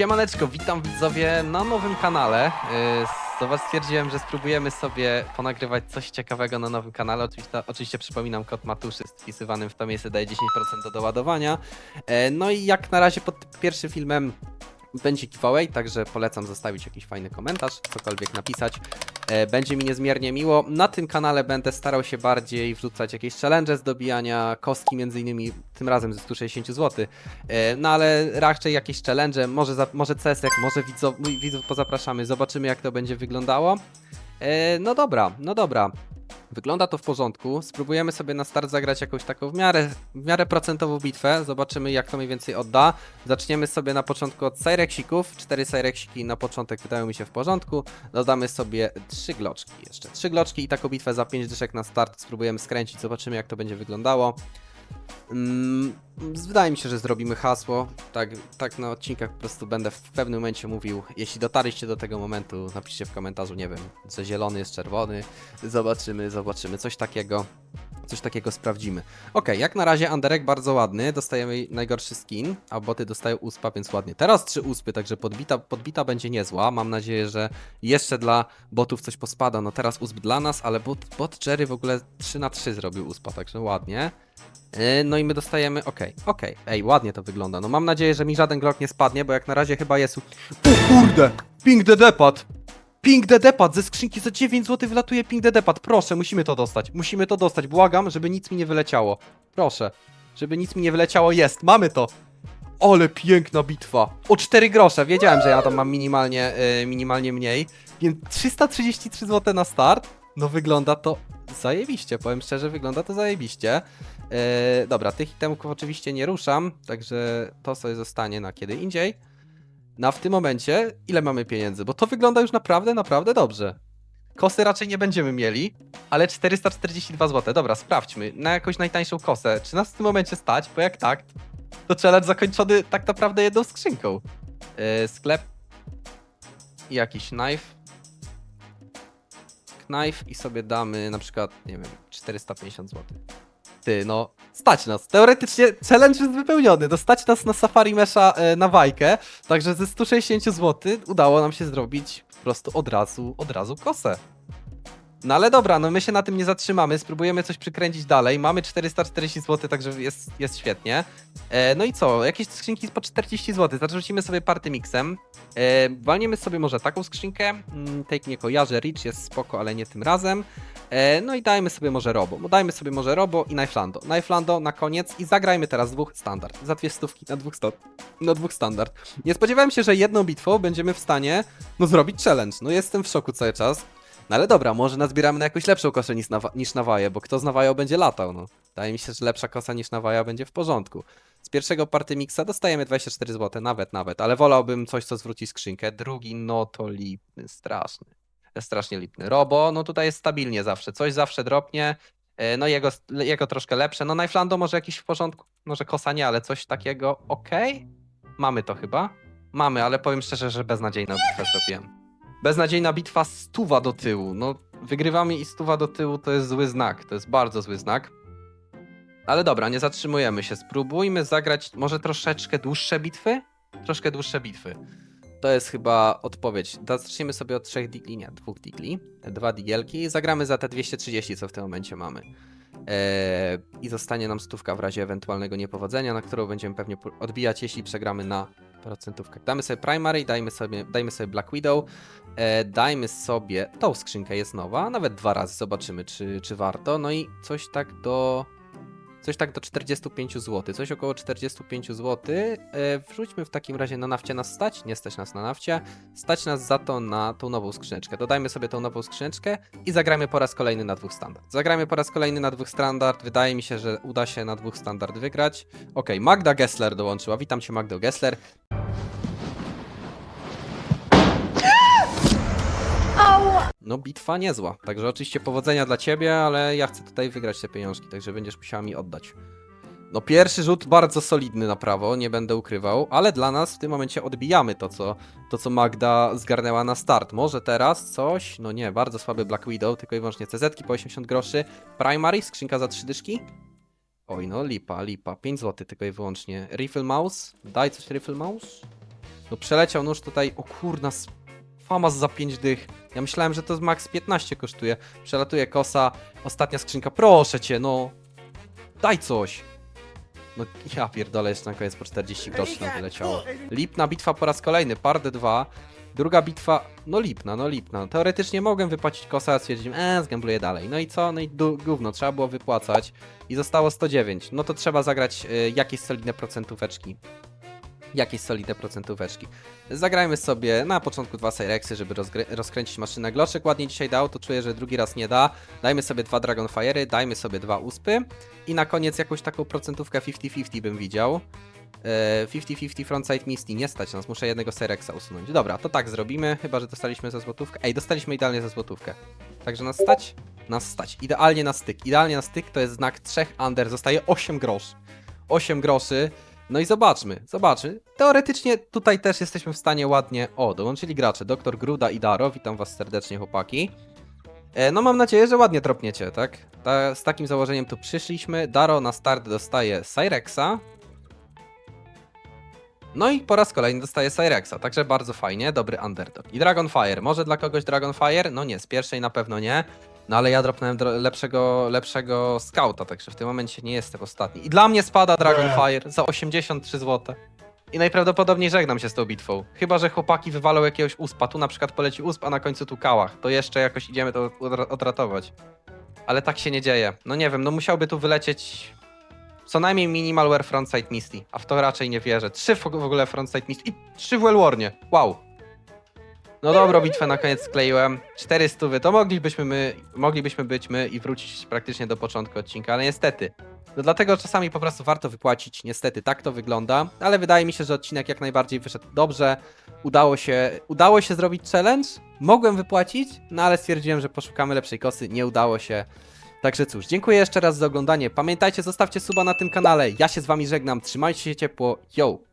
Siemaneczko, witam widzowie na nowym kanale. Yy, Zobacz, stwierdziłem, że spróbujemy sobie ponagrywać coś ciekawego na nowym kanale. Oczywiście, oczywiście przypominam, kod Matuszy wpisywanym w to miejsce daje 10% do doładowania. E, No i jak na razie pod pierwszym filmem będzie giveaway, także polecam zostawić jakiś fajny komentarz, cokolwiek napisać. E, Będzie mi niezmiernie miło. Na tym kanale będę starał się bardziej wrzucać jakieś challenge z dobijania kostki, między innymi tym razem ze 160 zł. E, No ale raczej jakieś challenge, może, może CSek, może widzów, widzów pozapraszamy, zobaczymy jak to będzie wyglądało. E, No dobra, no dobra. Wygląda to w porządku. Spróbujemy sobie na start zagrać jakąś taką w miarę, w miarę procentową bitwę. Zobaczymy jak to mniej więcej odda. Zaczniemy sobie na początku od Cyrexików. Cztery Cyreksiki na początek wydają mi się w porządku. Dodamy sobie trzy gloczki jeszcze. Trzy gloczki i taką bitwę za 5 dyszek na start spróbujemy skręcić. Zobaczymy jak to będzie wyglądało. Mm, wydaje mi się, że zrobimy hasło. Tak, tak na odcinkach po prostu będę w pewnym momencie mówił. Jeśli dotarliście do tego momentu, napiszcie w komentarzu, nie wiem, że zielony jest czerwony. Zobaczymy, zobaczymy. Coś takiego. Coś takiego sprawdzimy. Ok, jak na razie Anderek bardzo ładny. Dostajemy najgorszy skin, a boty dostają uspa, więc ładnie. Teraz trzy uspy, także podbita, podbita będzie niezła. Mam nadzieję, że jeszcze dla botów coś pospada. No teraz usp dla nas, ale bot, bot Jerry w ogóle 3 na 3 zrobił uspa, także ładnie. Yy, No i my dostajemy, okej, okej, ej, ładnie to wygląda. No mam nadzieję, że mi żaden glok nie spadnie, bo jak na razie chyba jest... O kurde! Ping the depad! Ping the depad! Ze skrzynki za 9 zł wylatuje ping the depad. Proszę, musimy to dostać. Musimy to dostać. Błagam, żeby nic mi nie wyleciało. Proszę. Żeby nic mi nie wyleciało. Jest, mamy to! Ale piękna bitwa. O 4 grosze. Wiedziałem, że ja tam mam minimalnie, yy, minimalnie mniej. Więc 333 zł na start. No wygląda to zajebiście. Powiem szczerze, wygląda to zajebiście. E, dobra, tych itemów oczywiście nie ruszam, także to sobie zostanie na kiedy indziej. No a w tym momencie, ile mamy pieniędzy? Bo to wygląda już naprawdę, naprawdę dobrze. Kosy raczej nie będziemy mieli, ale 442 zł. Dobra, sprawdźmy. Na jakąś najtańszą kosę. Czy nas w tym momencie stać? Bo jak tak, to challenge zakończony tak naprawdę jedną skrzynką. E, sklep. I jakiś knife. Knife i sobie damy na przykład, nie wiem, 450 zł. Ty, no, stać nas. Teoretycznie challenge jest wypełniony. No, stać nas na Safari Mesha e, na wajkę. Także ze 160 zł udało nam się zrobić po prostu od razu, od razu kosę. No ale dobra, no my się na tym nie zatrzymamy, spróbujemy coś przykręcić dalej. Mamy 440 zł, także jest, jest świetnie. E, no i co? Jakieś skrzynki po 40 zł. Zarzucimy sobie party mixem. E, walniemy sobie może taką skrzynkę. Mm, Take nie kojarzę, Rich jest spoko, ale nie tym razem. E, no i dajmy sobie może Robo. Bo Dajmy sobie może Robo i Knifelando. Knifelando na koniec i zagrajmy teraz dwóch standard. Za dwie stówki na dwóch, sto- na dwóch standard. Nie spodziewałem się, że jedną bitwą będziemy w stanie no zrobić challenge. No jestem w szoku cały czas. No ale dobra, może nazbieramy na jakąś lepszą kosę niż na, niż na waję, bo kto z nawają będzie latał, no. Wydaje mi się, że lepsza kosa niż nawaja będzie w porządku. Z pierwszego party mixa dostajemy 24 zł, nawet, nawet, ale wolałbym coś, co zwróci skrzynkę. Drugi, no to lipny, straszny. Strasznie lipny. Robo, no tutaj jest stabilnie zawsze, coś zawsze dropnie. E, No jego, jego troszkę lepsze. No Knifelando może jakiś w porządku, może kosa nie, ale coś takiego okej. Mamy to chyba. Mamy, ale powiem szczerze, że beznadziejna bitwa zrobiłem. Beznadziejna bitwa, stuwa do tyłu. No, wygrywamy i stuwa do tyłu to jest zły znak. To jest bardzo zły znak. Ale dobra, nie zatrzymujemy się. Spróbujmy zagrać może troszeczkę dłuższe bitwy? Troszkę dłuższe bitwy. To jest chyba odpowiedź. Zaczniemy sobie od trzech digli, nie, dwóch digli. Dwa digielki i zagramy za te 230, co w tym momencie mamy. Eee, I zostanie nam stówka w razie ewentualnego niepowodzenia, na którą będziemy pewnie odbijać, jeśli przegramy na procentówkach. Damy sobie Primary, dajmy sobie, dajmy sobie Black Widow, e, dajmy sobie, tą skrzynkę jest nowa, nawet dwa razy zobaczymy, czy, czy warto. No i coś tak do, coś tak do 45 zł, coś około 45 zł. E, wrzućmy w takim razie na nafcie nas stać, nie stać nas na nafcie, stać nas za to na tą nową skrzyneczkę. Dodajmy sobie tą nową skrzyneczkę i zagrajmy po raz kolejny na dwóch standard. Zagrajmy po raz kolejny na dwóch standard, wydaje mi się, że uda się na dwóch standard wygrać. Okej, Magda Gessler dołączyła, witam cię Magdo Gessler. No, bitwa niezła. Także oczywiście powodzenia dla ciebie, ale ja chcę tutaj wygrać te pieniążki, także będziesz musiała mi oddać. No, pierwszy rzut bardzo solidny na prawo, nie będę ukrywał, ale dla nas w tym momencie odbijamy to, co, to, co Magda zgarnęła na start. Może teraz coś? No nie, bardzo słaby Black Widow, tylko i wyłącznie CZ po 80 groszy. Primary, skrzynka za 3 dyszki. Oj, no lipa, lipa. 5 zł tylko i wyłącznie. Riffle Mouse, daj coś Riffle Mouse. No przeleciał nóż tutaj, o kurna, famas za 5 dych. Ja myślałem, że to max 15 kosztuje. Przelatuje kosa, ostatnia skrzynka, proszę cię, no. Daj coś. No ja pierdolę, jeszcze na koniec po 40 groszy nam wyleciało. Lipna bitwa po raz kolejny, par D2. Druga bitwa, no lipna, no lipna. Teoretycznie mogłem wypłacić kosa, a stwierdziłem, eee, zgambluję dalej. No i co? No i gówno, trzeba było wypłacać. I zostało 109. No to trzeba zagrać y, jakieś solidne procentóweczki. Jakieś solidne procentóweczki. Zagrajmy sobie na początku dwa Cyrexy, żeby rozkręcić maszynę. Gloczek ładnie dzisiaj dał, to czuję, że drugi raz nie da. Dajmy sobie dwa Dragonfire'y, dajmy sobie dwa uspy. I na koniec jakąś taką procentówkę 50-50 bym widział. E, 50-50 frontside misty, nie stać nas, muszę jednego Cyrexa usunąć. Dobra, to tak zrobimy, chyba że dostaliśmy za złotówkę. Ej, dostaliśmy idealnie za złotówkę. Także nas stać? Nas stać. Idealnie na styk. Idealnie na styk to jest znak 3 under, zostaje 8 groszy. 8 groszy. No i zobaczmy, zobaczmy. Teoretycznie tutaj też jesteśmy w stanie ładnie... O, dołączyli gracze, Dr. Gruda i Daro, witam was serdecznie chłopaki. E, No mam nadzieję, że ładnie tropniecie, tak? Ta, z takim założeniem tu przyszliśmy. Daro na start dostaje Cyrexa. No i po raz kolejny dostaje Cyrexa, także bardzo fajnie, dobry underdog. I Dragonfire, może dla kogoś Dragonfire? No nie, z pierwszej na pewno nie. No ale ja dropnąłem dro- lepszego, lepszego scouta, także w tym momencie nie jestem ostatni. I dla mnie spada Dragonfire za 83 zł. I najprawdopodobniej żegnam się z tą bitwą. Chyba, że chłopaki wywalą jakiegoś uspa. Tu na przykład poleci usp, a na końcu tu kałach. To jeszcze jakoś idziemy to odra- odratować. Ale tak się nie dzieje. No nie wiem, no musiałby tu wylecieć co najmniej minimalware frontside misty. A w to raczej nie wierzę. Trzy w w ogóle frontside misty i trzy w Wellwarnie. Wow. No dobrą bitwę na koniec skleiłem. 400 wy. To moglibyśmy my, moglibyśmy być my i wrócić praktycznie do początku odcinka, ale niestety. No dlatego czasami po prostu warto wypłacić. Niestety tak to wygląda, ale wydaje mi się, że odcinek jak najbardziej wyszedł dobrze. Udało się, udało się zrobić challenge. Mogłem wypłacić, no ale stwierdziłem, że poszukamy lepszej kosy. Nie udało się. Także cóż, dziękuję jeszcze raz za oglądanie. Pamiętajcie, zostawcie suba na tym kanale. Ja się z wami żegnam. Trzymajcie się ciepło. Yo!